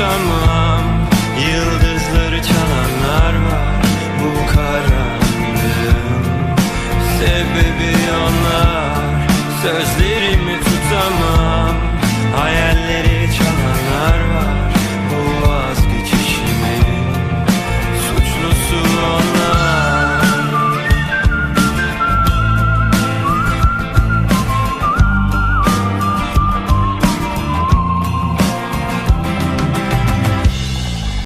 sanmam Yıldızları çalanlar var bu karanlığın. Sebebi onlar sözlü